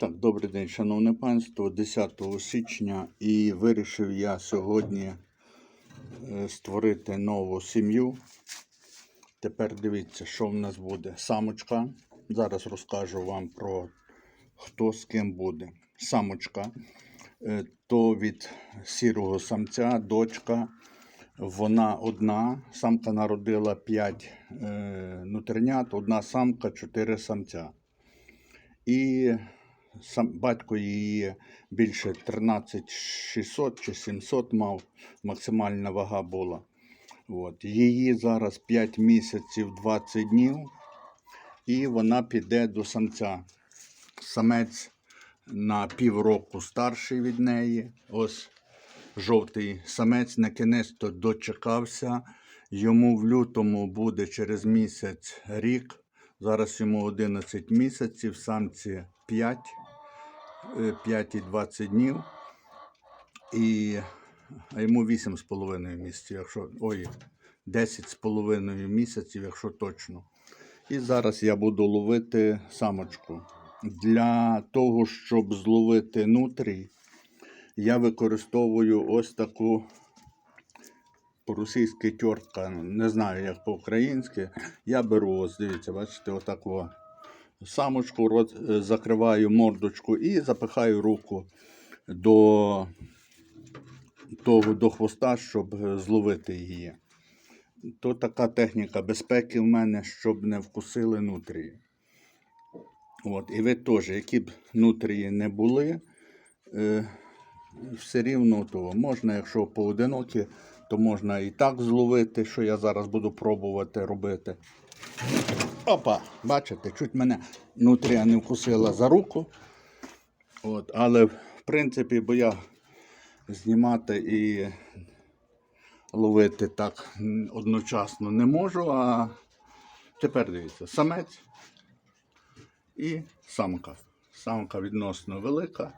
Так, добрий день, шановне панство, 10 січня, і вирішив я сьогодні е, створити нову сім'ю. Тепер дивіться, що в нас буде. Самочка. Зараз розкажу вам про хто з ким буде. Самочка е, то від сірого самця, дочка. Вона одна. Самка народила 5 е, нутринят, одна самка, 4 самця. І сам батько її більше 13 600 чи 700 мав, максимальна вага була. От. Її зараз 5 місяців 20 днів, і вона піде до самця. Самець на півроку старший від неї. Ось жовтий самець на кінець то дочекався. Йому в лютому буде через місяць рік. Зараз йому 11 місяців, самці 5, е, 5 і 20 днів. І а йому 8,5 місяців, якщо. Ой, 10,5 місяців, якщо точно. І зараз я буду ловити самочку. Для того, щоб зловити нутрій, я використовую ось таку по-російськи не знаю, як по-українськи. Я беру, ось дивіться, бачите, отаку самочку, рот, е, закриваю мордочку і запихаю руку до того до хвоста, щоб е, зловити її. То така техніка безпеки в мене, щоб не вкусили нутрії. От, і ви теж, які б нутрії не були, е, все рівно то можна, якщо поодинокі, то можна і так зловити, що я зараз буду пробувати робити. Опа, бачите, чуть мене нутрія не вкусила за руку. От, але в принципі, бо я знімати і ловити так одночасно не можу. А тепер дивіться, самець і самка. Самка відносно велика.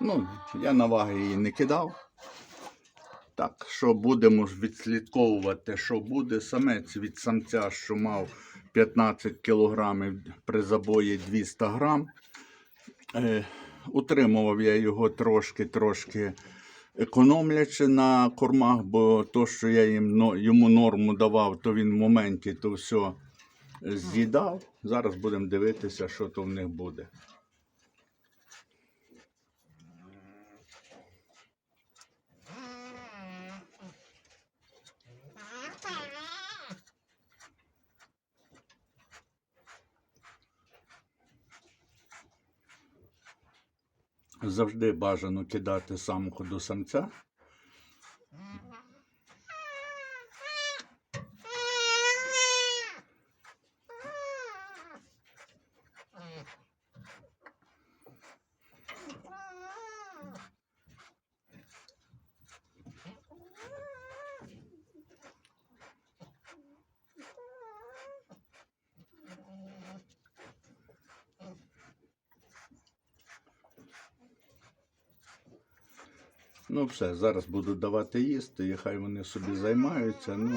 Ну, я на ваги її не кидав. Так, що будемо ж відслідковувати, що буде самець від самця, що мав 15 кілограмів при забої 200 грам. Е, утримував я його трошки-трошки економлячи на кормах, бо то, що я їм, йому норму давав, то він в моменті то все з'їдав. Зараз будемо дивитися, що то в них буде. Завжди бажано кидати самку до самця. Ну, все, зараз буду давати їсти, і хай вони собі займаються. Ну,